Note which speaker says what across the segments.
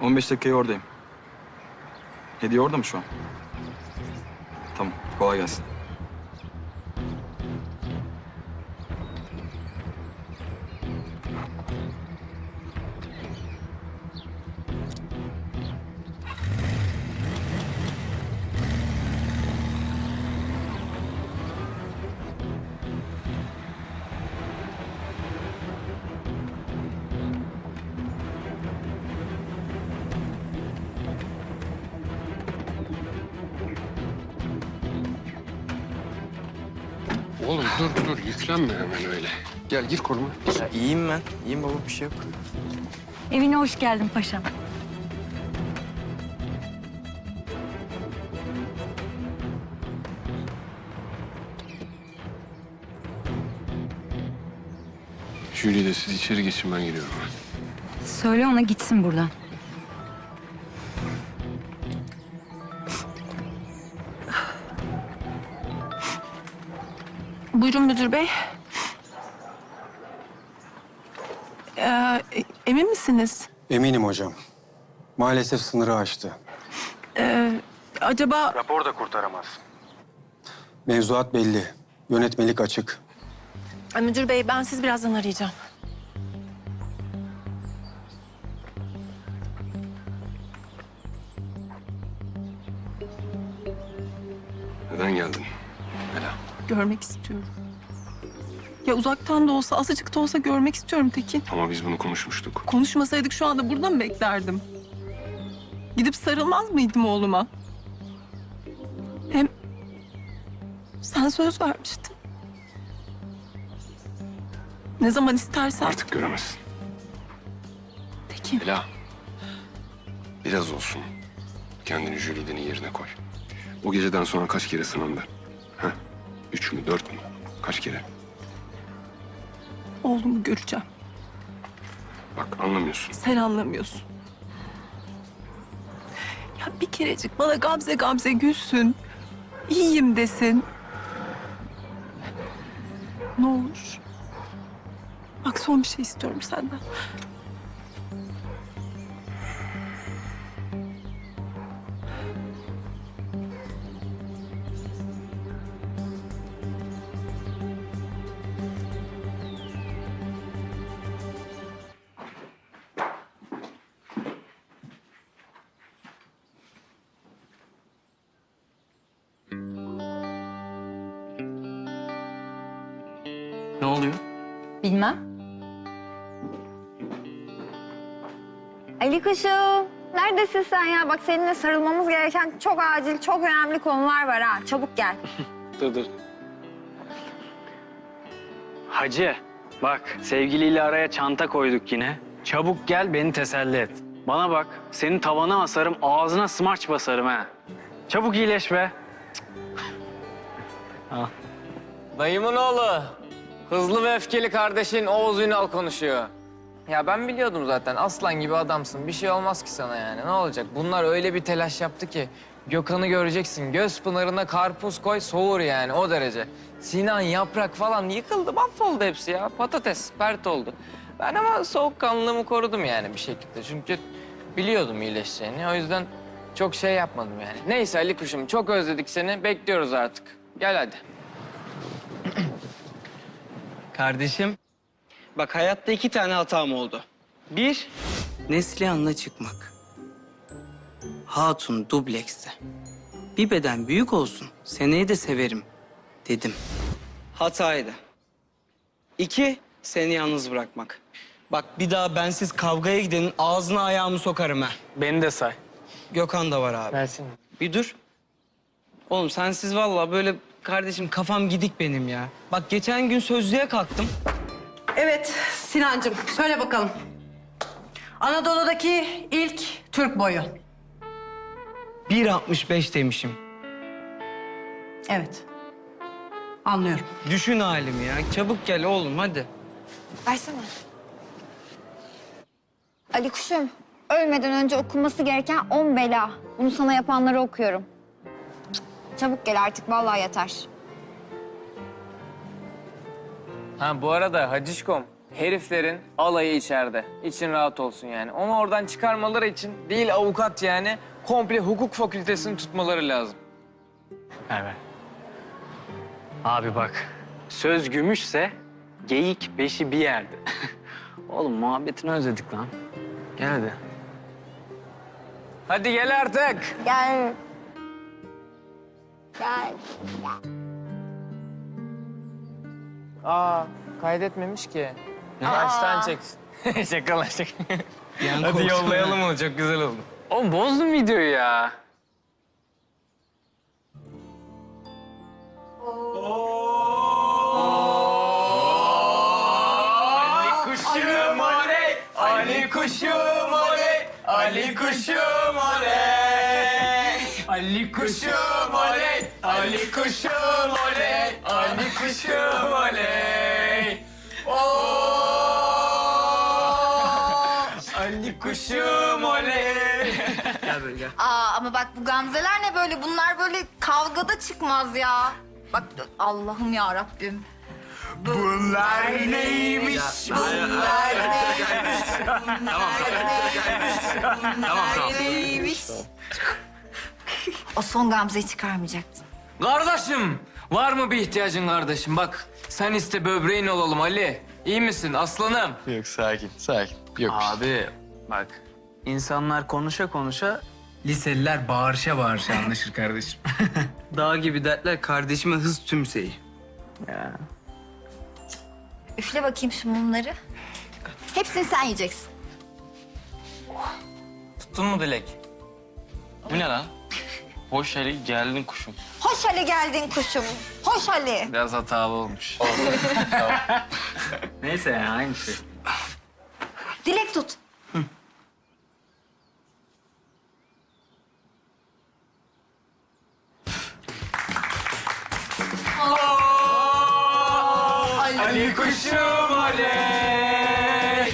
Speaker 1: 15 dakikaya oradayım. Hediye orada mı şu an? Tamam, kolay gelsin.
Speaker 2: Yüklenme hemen öyle. Gel gir koruma.
Speaker 1: Ya iyiyim ben. İyiyim baba, bir şey yok.
Speaker 3: Evine hoş geldin paşam.
Speaker 2: Julie de siz içeri geçin ben giriyorum.
Speaker 3: Söyle ona gitsin buradan.
Speaker 4: Buyurun müdür bey. Ee, emin misiniz?
Speaker 5: Eminim hocam. Maalesef sınırı aştı.
Speaker 4: Ee, acaba
Speaker 5: Rapor da kurtaramaz. Mevzuat belli. Yönetmelik açık.
Speaker 4: Ay, müdür bey ben siz birazdan arayacağım.
Speaker 2: Neden geldin?
Speaker 4: Görmek istiyorum. Ya uzaktan da olsa azıcık da olsa görmek istiyorum Tekin.
Speaker 2: Ama biz bunu konuşmuştuk.
Speaker 4: Konuşmasaydık şu anda burada mı beklerdim? Gidip sarılmaz mıydım oğluma? Hem sen söz vermiştin. Ne zaman istersen.
Speaker 2: Artık göremezsin.
Speaker 4: Tekin.
Speaker 2: Ela. Biraz olsun. Kendini Julie'nin yerine koy. O geceden sonra kaç kere sınandı? Üç mü, dört mü? Kaç kere?
Speaker 4: Oğlumu göreceğim.
Speaker 2: Bak anlamıyorsun.
Speaker 4: Sen anlamıyorsun. Ya bir kerecik bana Gamze Gamze gülsün. İyiyim desin. Ne olur. Bak son bir şey istiyorum senden.
Speaker 3: Bilmem.
Speaker 6: Ali kuşum, neredesin sen ya? Bak seninle sarılmamız gereken çok acil, çok önemli konular var ha. Çabuk gel.
Speaker 7: Dur dur. Hacı, bak sevgiliyle araya çanta koyduk yine. Çabuk gel beni teselli et. Bana bak, senin tavana asarım, ağzına smaç basarım ha. Çabuk iyileş be.
Speaker 8: Dayımın oğlu. Hızlı ve öfkeli kardeşin Oğuz Ünal konuşuyor. Ya ben biliyordum zaten aslan gibi adamsın. Bir şey olmaz ki sana yani. Ne olacak? Bunlar öyle bir telaş yaptı ki. Gökhan'ı göreceksin. Göz pınarına karpuz koy soğur yani o derece. Sinan, yaprak falan yıkıldı. Mahvoldu hepsi ya. Patates, pert oldu. Ben ama soğukkanlılığımı korudum yani bir şekilde. Çünkü biliyordum iyileşeceğini. O yüzden çok şey yapmadım yani. Neyse Ali kuşum çok özledik seni. Bekliyoruz artık. Gel hadi.
Speaker 9: Kardeşim, bak hayatta iki tane hatam oldu. Bir, Neslihan'la çıkmak. Hatun dublekste. Bir beden büyük olsun, seneye de severim dedim. Hataydı. İki, seni yalnız bırakmak. Bak bir daha bensiz kavgaya gidenin ağzına ayağımı sokarım ha.
Speaker 7: Beni de say.
Speaker 9: Gökhan da var abi.
Speaker 8: Gelsin.
Speaker 9: Bir dur. Oğlum sensiz vallahi böyle kardeşim kafam gidik benim ya. Bak geçen gün sözlüğe kalktım.
Speaker 10: Evet Sinancığım söyle bakalım. Anadolu'daki ilk Türk boyu.
Speaker 9: 1.65 demişim.
Speaker 10: Evet. Anlıyorum.
Speaker 9: Düşün halimi ya. Çabuk gel oğlum hadi.
Speaker 6: Versene. Ali kuşum, ölmeden önce okunması gereken on bela. Bunu sana yapanları okuyorum. Çabuk gel artık, vallahi yeter.
Speaker 8: Ha bu arada Hacişkom, Heriflerin alayı içeride. İçin rahat olsun yani. Onu oradan çıkarmaları için değil avukat yani komple hukuk fakültesini tutmaları lazım.
Speaker 7: Evet. Abi bak, söz gümüşse geyik beşi bir yerde. Oğlum muhabbetini özledik lan. Gel hadi.
Speaker 8: Hadi gel artık.
Speaker 6: Gel.
Speaker 8: Aa kaydetmemiş ki. Baştan çeksin. şaka lan şaka. Hadi yollayalım onu çok güzel oldu.
Speaker 7: Oğlum bozdun videoyu ya.
Speaker 8: Kuşum oley, Ali kuşum oley, Ali kuşum oley. Ali kuşum oley, Ali kuşum oley, Ali kuşum oley. Oo! Ali kuşum oley.
Speaker 9: Gel böyle gel.
Speaker 6: Aa ama bak bu gamzeler ne böyle? Bunlar böyle kavgada çıkmaz ya. Bak Allah'ım ya Rabbim.
Speaker 8: Bunlar neymiş? Bunlar neymiş?
Speaker 6: Bunlar neymiş? O son gamzeyi çıkarmayacaktın.
Speaker 8: Kardeşim, var mı bir ihtiyacın kardeşim? Bak, sen iste böbreğin olalım Ali. İyi misin aslanım?
Speaker 1: Yok sakin sakin. Yok.
Speaker 7: Abi bak, insanlar konuşa konuşa liseliler bağırışa bağırışa anlaşır kardeşim.
Speaker 9: Dağ gibi dertler kardeşime hız tümseyi.
Speaker 7: ya.
Speaker 6: Üfle bakayım şu mumları. Hepsini sen yiyeceksin.
Speaker 8: Tuttun mu Dilek?
Speaker 7: Bu ne lan? Hoş Ali geldin kuşum.
Speaker 6: Hoş Ali geldin kuşum. Hoş Ali.
Speaker 7: Biraz hatalı olmuş. Neyse ya aynı şey.
Speaker 6: Dilek tut.
Speaker 8: Ali kuşum oley!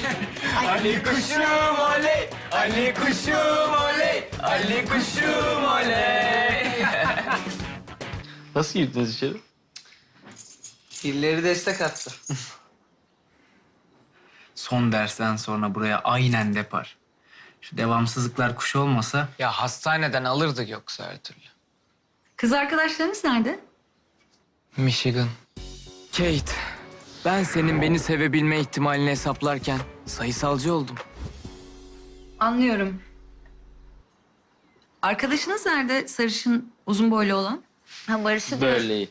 Speaker 8: Ali kuşum oley! Ali kuşum oley! Ali kuşum oley!
Speaker 7: Nasıl girdiniz içeri?
Speaker 9: Birileri destek attı.
Speaker 7: Son dersten sonra buraya aynen depar. Şu devamsızlıklar kuşu olmasa
Speaker 8: Ya hastaneden alırdık yoksa her türlü.
Speaker 3: Kız arkadaşlarınız nerede?
Speaker 8: Michigan. Kate, ben senin beni sevebilme ihtimalini hesaplarken sayısalcı oldum.
Speaker 3: Anlıyorum. Arkadaşınız nerede sarışın uzun boylu olan?
Speaker 6: Ha Barış'ı diyor.
Speaker 7: böyle.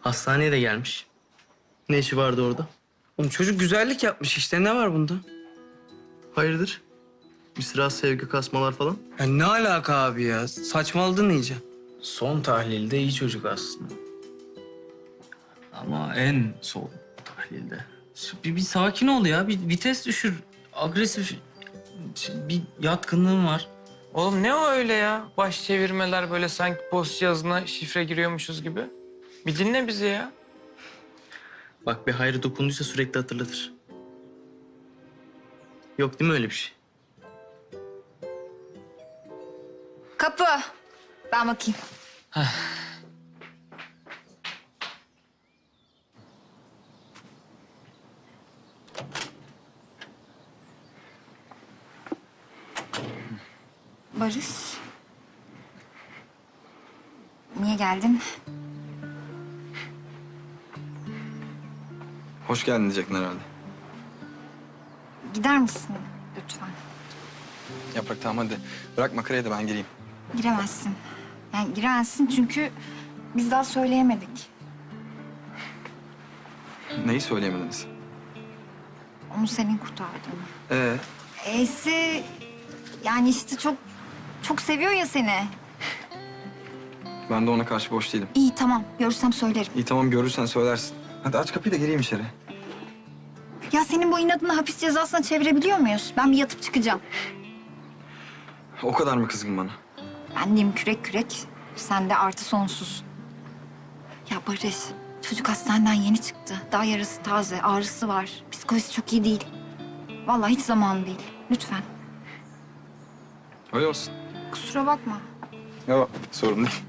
Speaker 9: Hastaneye de gelmiş. Ne işi vardı orada? Oğlum çocuk güzellik yapmış işte. Ne var bunda?
Speaker 11: Hayırdır? Misra sevgi kasmalar falan?
Speaker 9: Ya ne alaka abi ya? Saçmaladın iyice.
Speaker 7: Son tahlilde iyi çocuk aslında. Ama en son tahlilde. Bir, bir sakin ol ya. Bir vites düşür. Agresif bir yatkınlığın var.
Speaker 8: Oğlum ne o öyle ya? Baş çevirmeler böyle sanki post yazına şifre giriyormuşuz gibi. Bir dinle bizi ya.
Speaker 11: Bak bir hayrı dokunduysa sürekli hatırlatır. Yok değil mi öyle bir şey?
Speaker 6: Kapı. Ben bakayım. Barış. Niye geldin?
Speaker 1: Hoş geldin diyecektin herhalde.
Speaker 6: Gider misin lütfen?
Speaker 1: Yaprak tamam hadi. Bırak makarayı da ben geleyim.
Speaker 6: Giremezsin. Yani giremezsin çünkü biz daha söyleyemedik.
Speaker 1: Neyi söyleyemediniz?
Speaker 6: Onu senin kurtardığını.
Speaker 1: Ee,
Speaker 6: E'si yani işte çok çok seviyor ya seni.
Speaker 1: ben de ona karşı boş değilim.
Speaker 6: İyi tamam görürsem söylerim.
Speaker 1: İyi tamam görürsen söylersin. Hadi aç kapıyı da gireyim içeri.
Speaker 6: Ya senin bu inadını hapis cezasına çevirebiliyor muyuz? Ben bir yatıp çıkacağım.
Speaker 1: O kadar mı kızgın bana?
Speaker 6: Ben diyeyim kürek kürek, sen de artı sonsuz. Ya Barış, çocuk hastaneden yeni çıktı. Daha yarası taze, ağrısı var. Psikolojisi çok iyi değil. Vallahi hiç zamanı değil. Lütfen.
Speaker 1: Öyle olsun.
Speaker 6: Kusura bakma.
Speaker 1: Yok sorun değil.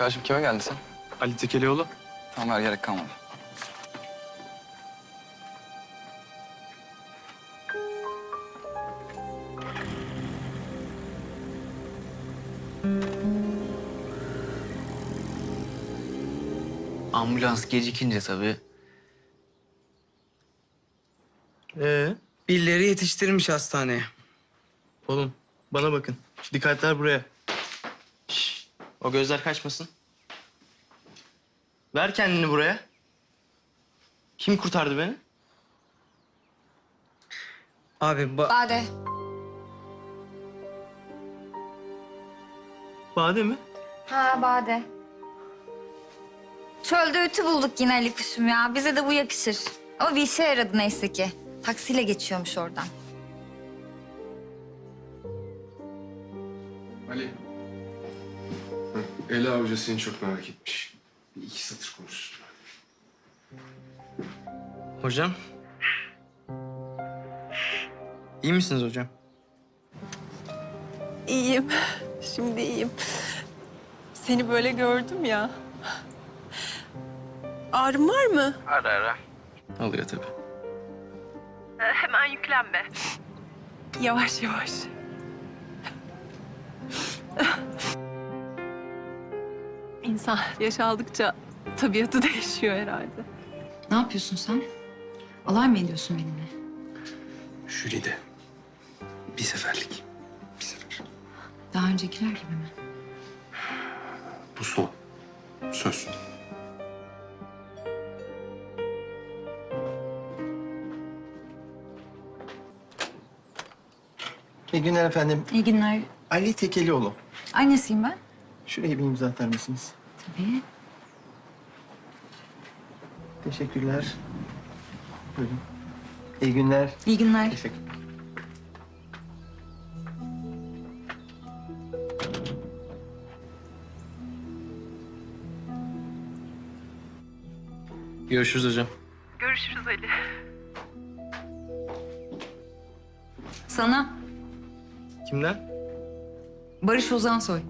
Speaker 1: Kardeşim kime geldin sen?
Speaker 11: Ali Tekelioğlu.
Speaker 1: Tamam ver gerek kalmadı.
Speaker 7: Ambulans gecikince tabii.
Speaker 11: Ee?
Speaker 9: Birileri yetiştirmiş hastaneye.
Speaker 11: Oğlum bana bakın. Şu dikkatler buraya. Şş, o gözler kaçmasın. Ver kendini buraya. Kim kurtardı beni?
Speaker 9: Abi ba-
Speaker 6: Bade.
Speaker 11: Bade mi?
Speaker 6: Ha Bade. Çölde ütü bulduk yine Ali kuşum ya. Bize de bu yakışır. Ama bir işe yaradı neyse ki. Taksiyle geçiyormuş oradan.
Speaker 2: Ali. Ela Avcı seni çok merak etmiş. Bir iki satır konuşsun.
Speaker 11: Hocam. İyi misiniz hocam?
Speaker 4: İyiyim. Şimdi iyiyim. Seni böyle gördüm ya. Ağrın var mı?
Speaker 11: Ara ara. Oluyor tabii.
Speaker 4: Hemen yüklenme. Yavaş yavaş. İnsan yaş aldıkça tabiatı değişiyor herhalde.
Speaker 3: Ne yapıyorsun sen? Alay mı ediyorsun benimle?
Speaker 2: Jülide. Bir seferlik. Bir sefer.
Speaker 3: Daha öncekiler gibi mi?
Speaker 2: Bu son. Söz.
Speaker 12: İyi günler efendim.
Speaker 3: İyi günler.
Speaker 12: Ali Tekelioğlu.
Speaker 3: Annesiyim ben.
Speaker 12: Şuraya bir imza atar mısınız?
Speaker 3: Tabii.
Speaker 12: Teşekkürler. Buyurun. İyi günler.
Speaker 3: İyi günler.
Speaker 12: Teşekkür.
Speaker 11: Görüşürüz hocam.
Speaker 3: Sana
Speaker 11: Kimden?
Speaker 3: Barış Ozansoy.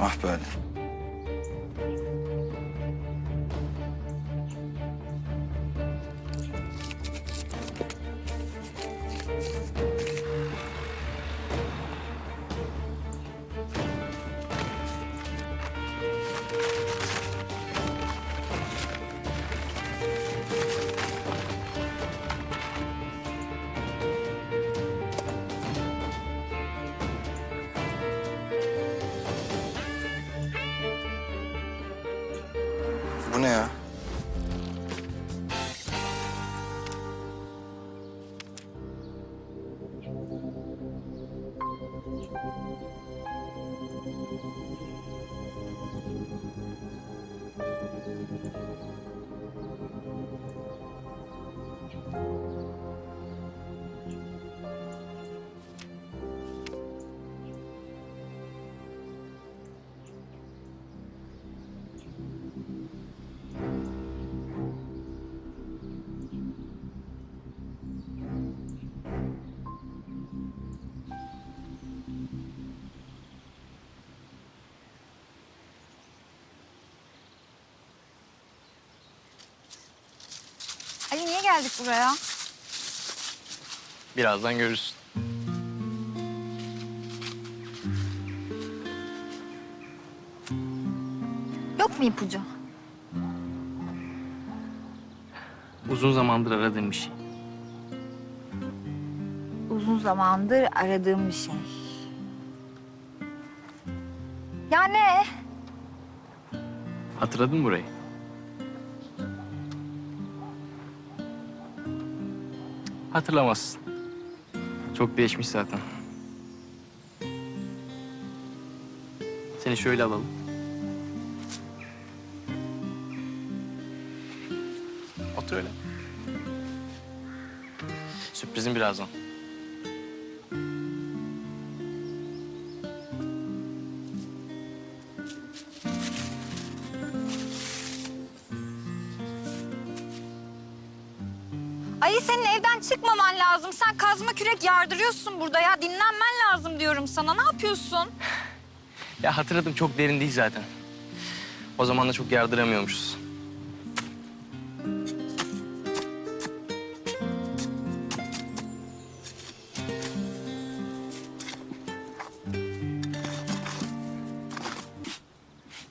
Speaker 1: Ah be. Ali
Speaker 6: niye geldik buraya?
Speaker 11: Birazdan görürsün.
Speaker 6: Yok mu ipucu?
Speaker 11: Uzun zamandır aradığım bir şey.
Speaker 6: Uzun zamandır aradığım bir şey. Ya ne?
Speaker 11: Hatırladın mı burayı? hatırlamazsın. Çok değişmiş zaten. Seni şöyle alalım. Otur öyle. Sürprizim birazdan.
Speaker 6: Çıkmaman lazım. Sen kazma kürek yardırıyorsun burada ya. Dinlenmen lazım diyorum sana. Ne yapıyorsun?
Speaker 11: Ya hatırladım çok derin değil zaten. O zaman da çok yardıramıyormuşuz.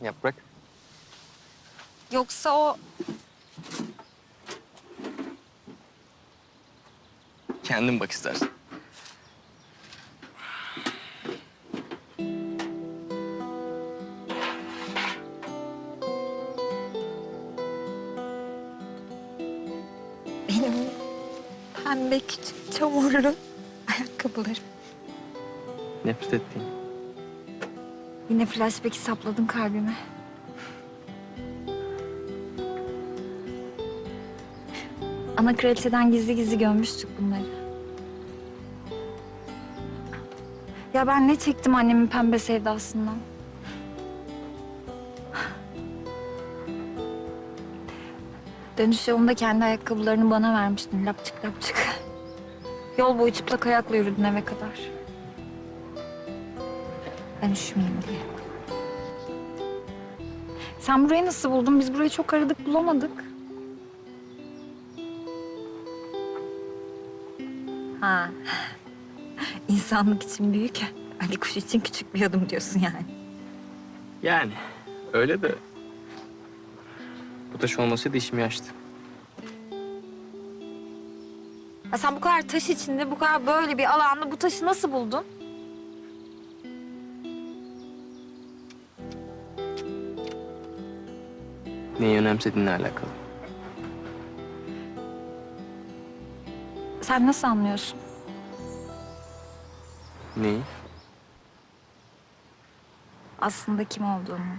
Speaker 11: Yaprak.
Speaker 6: Yoksa o
Speaker 11: Kendin bak istersen.
Speaker 6: benim pembe küçük çamurlu ayakkabılarım.
Speaker 11: Nefret ettiğim.
Speaker 6: Yine flashback'i sapladın kalbime. Ana kraliçeden gizli gizli gömmüştük bunları. Ya ben ne çektim annemin pembe sevdasından. Dönüş yolunda kendi ayakkabılarını bana vermiştin lapçık lapçık. Yol boyu çıplak ayakla yürüdün eve kadar. Ben üşümeyeyim diye. Sen burayı nasıl buldun? Biz burayı çok aradık bulamadık. Ha. İnsanlık için büyük, Ali Kuş için küçük bir adım diyorsun yani.
Speaker 11: Yani öyle de. Bu taş olmasaydı işimi açtı.
Speaker 6: Ha sen bu kadar taş içinde, bu kadar böyle bir alanda bu taşı nasıl buldun?
Speaker 11: Neyi önemsediğinle alakalı.
Speaker 6: Sen nasıl anlıyorsun?
Speaker 11: Neyi?
Speaker 6: Aslında kim olduğumu.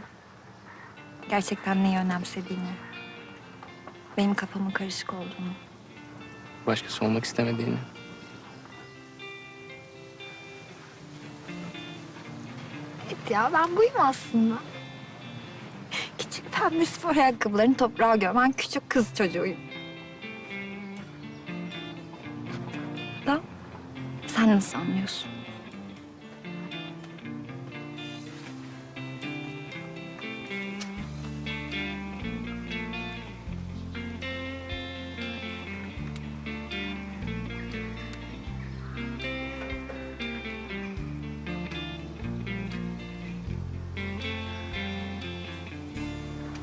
Speaker 6: Gerçekten neyi önemsediğini. Benim kafamın karışık olduğunu.
Speaker 11: Başkası olmak istemediğini.
Speaker 6: Evet ya ben buyum aslında. Küçük pembe spor ayakkabılarını toprağa gömen küçük kız çocuğuyum. Da sen nasıl anlıyorsun?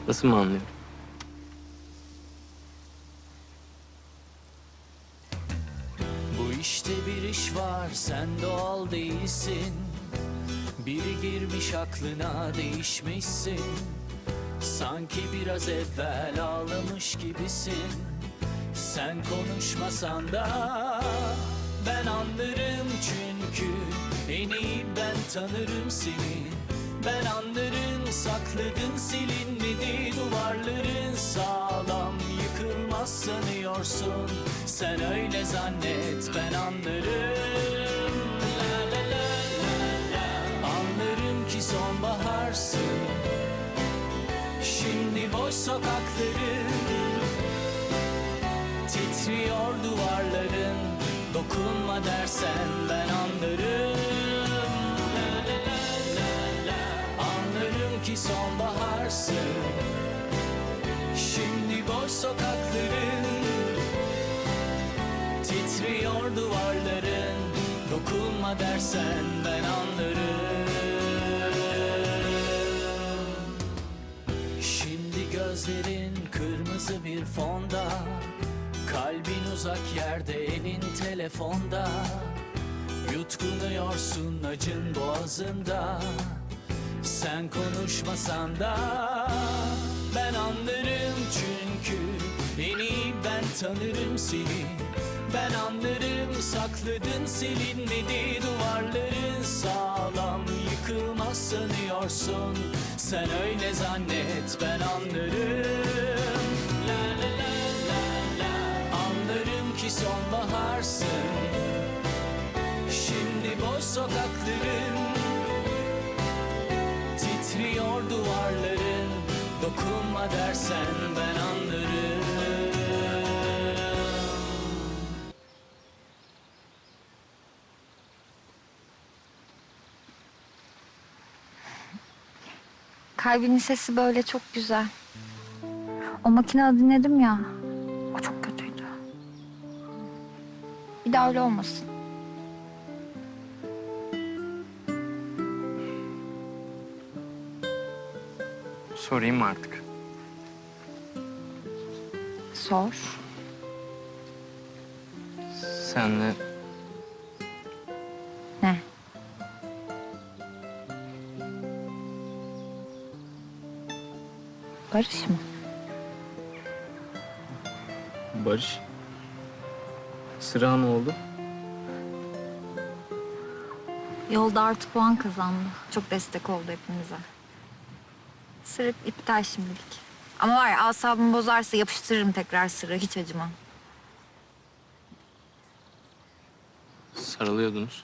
Speaker 11: Nasıl mı anlıyorum?
Speaker 13: Bu işte bir iş var sen doğal değilsin. Biri girmiş aklına değişmişsin. Sanki biraz evvel ağlamış gibisin. Sen konuşmasan da ben anlarım. Çünkü En iyi ben tanırım seni. Ben anlarım sakladın silinmedi duvarların sağlam Yıkılmaz sanıyorsun. Sen öyle zannet ben anlarım. La la la la la. Anlarım ki sonbaharsın. Şimdi boş sokakların Titriyor duvarların. Dokunma dersen ben anlarım ki sonbaharsın Şimdi boş sokakların Titriyor duvarların. Dokunma dersen ben anlarım. Şimdi gözlerin kırmızı bir fonda. Kalbin uzak yerde elin telefonda. Yutkunuyorsun acın boğazında Sen konuşmasan da Ben anlarım çünkü. En iyi ben tanırım seni. Ben anlarım sakladın silinmedi. Duvarların sağlam yıkılmaz sanıyorsun. Sen öyle zannet ben anlarım. La la la la la. Anlarım ki sonbaharsın. Şimdi boş sokakların Dokunma dersen ben anlarım
Speaker 6: Kalbinin sesi böyle çok güzel. O makine dinledim ya. O çok kötüydü. Bir daha öyle olmasın.
Speaker 7: Sorayım mı artık?
Speaker 6: Sor.
Speaker 7: Senle
Speaker 6: Ne? Barış mı?
Speaker 7: Barış. Sıra ne oldu?
Speaker 6: Yolda artı puan kazandı. Çok destek oldu hepimize. Sırık iptal şimdilik. Ama var ya asabımı bozarsa yapıştırırım tekrar sıra. Hiç acımam.
Speaker 7: Sarılıyordunuz.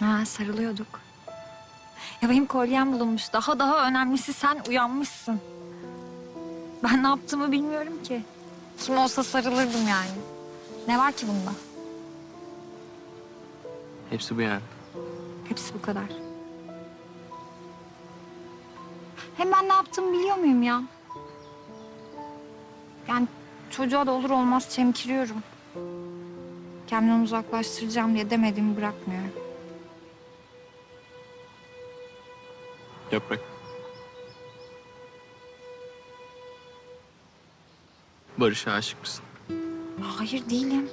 Speaker 6: Ha sarılıyorduk. Ya benim kolyem bulunmuş. Daha daha önemlisi sen uyanmışsın. Ben ne yaptığımı bilmiyorum ki. Kim olsa sarılırdım yani. Ne var ki bunda?
Speaker 7: Hepsi bu yani.
Speaker 6: Hepsi bu kadar. Hem ben ne yaptığımı biliyor muyum ya? Yani çocuğa da olur olmaz çemkiriyorum. Kendimden uzaklaştıracağım diye demediğimi bırakmıyorum.
Speaker 7: Yaprak. Barış'a aşık mısın?
Speaker 6: Hayır değilim.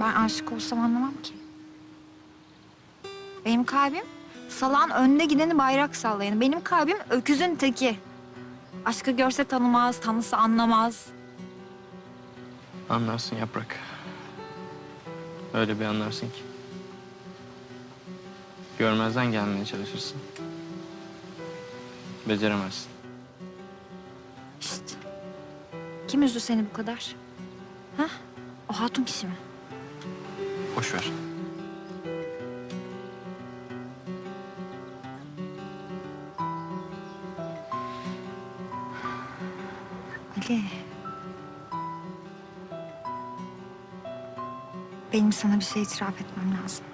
Speaker 6: Ben aşık olsam anlamam ki. Benim kalbim salağın önde gideni bayrak sallayanı. Benim kalbim öküzün teki. Aşkı görse tanımaz, tanısa anlamaz.
Speaker 7: Anlarsın Yaprak. Öyle bir anlarsın ki. Görmezden gelmeye çalışırsın. Beceremezsin.
Speaker 6: İşte. Kim üzdü seni bu kadar? Ha? O hatun kişi mi?
Speaker 7: Boş ver.
Speaker 6: Benim sana bir şey itiraf etmem lazım.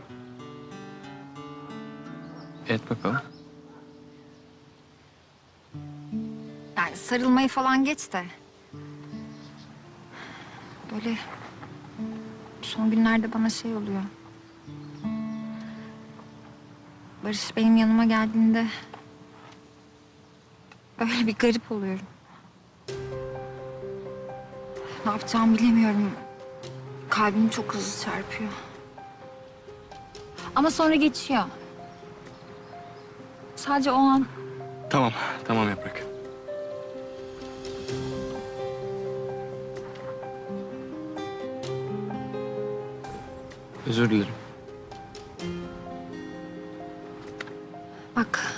Speaker 7: Et bakalım.
Speaker 6: Yani sarılmayı falan geç de. Böyle son günlerde bana şey oluyor. Barış benim yanıma geldiğinde öyle bir garip oluyorum. Ne yapacağımı bilemiyorum. Kalbim çok hızlı çarpıyor. Ama sonra geçiyor. Sadece o an
Speaker 7: Tamam, tamam Yaprak. Özür dilerim.
Speaker 6: Bak,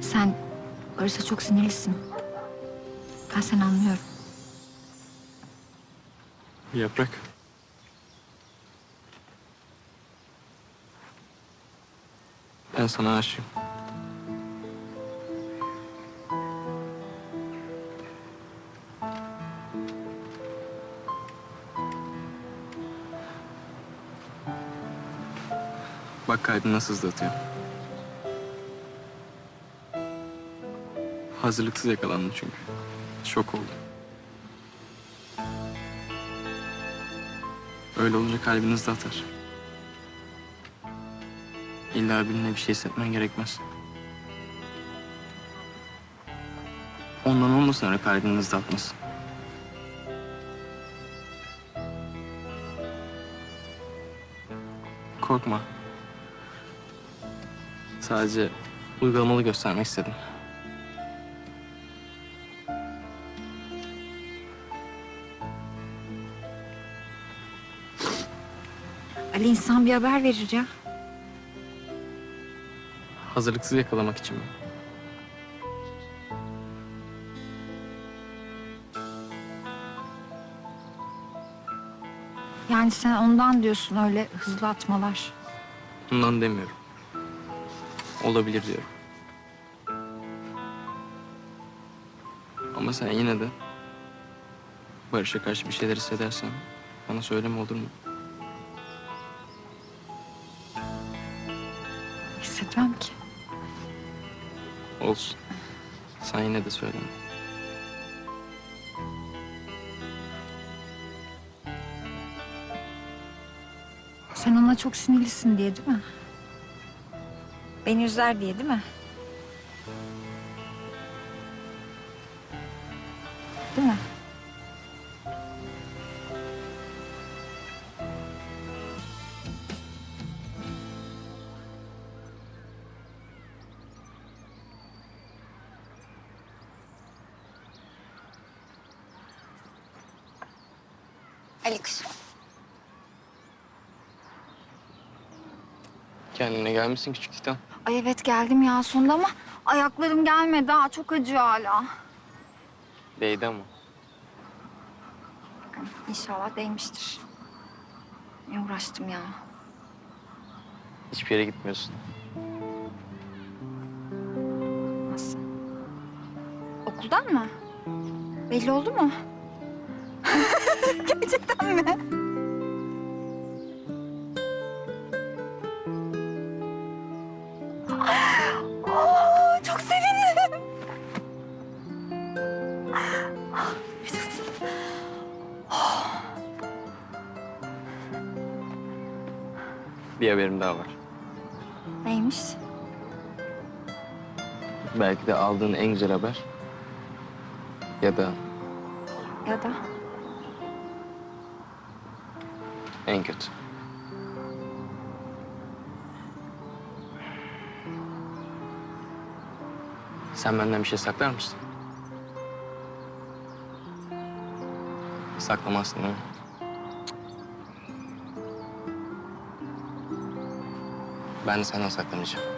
Speaker 6: sen Barış'a çok sinirlisin. Ben seni anlıyorum.
Speaker 7: Yaprak. Sana aşığım. Bak kalbim nasıl hızlı atıyor. Hazırlıksız yakalandım çünkü. Şok oldum. Öyle olunca kalbin hızlı atar. İlla birine bir şey hissetmen gerekmez. Ondan olmasın öyle kalbinin hızlı. Korkma. Sadece uygulamalı göstermek istedim.
Speaker 6: Ali insan bir haber verir ya.
Speaker 7: Hazırlıksız yakalamak için mi?
Speaker 6: Yani sen ondan diyorsun öyle hızlı atmalar.
Speaker 7: Bundan demiyorum. Olabilir diyorum. Ama sen yine de Barış'a karşı bir şeyler hissedersen bana söyleme olur mu? Olsun. Sen yine de söyleme.
Speaker 6: Sen ona çok sinirlisin diye değil mi? Beni üzer diye değil mi? Ali kız.
Speaker 7: Kendine gelmişsin küçük titan.
Speaker 6: Ay evet geldim ya sonunda ama ayaklarım gelmedi ha. Çok acıyor hala.
Speaker 7: Değdi ama.
Speaker 6: İnşallah değmiştir. Ne uğraştım ya.
Speaker 7: Hiçbir yere gitmiyorsun.
Speaker 6: Nasıl? Okuldan mı? Belli oldu mu? Gerçekten mi? Aa, çok sevindim.
Speaker 7: Bir haberim daha var.
Speaker 6: Neymiş?
Speaker 7: Belki de aldığın en güzel haber. Ya da
Speaker 6: Ya da
Speaker 7: en kötü. Sen benden bir şey saklar mısın? Saklamazsın değil mi? Ben de senden saklamayacağım.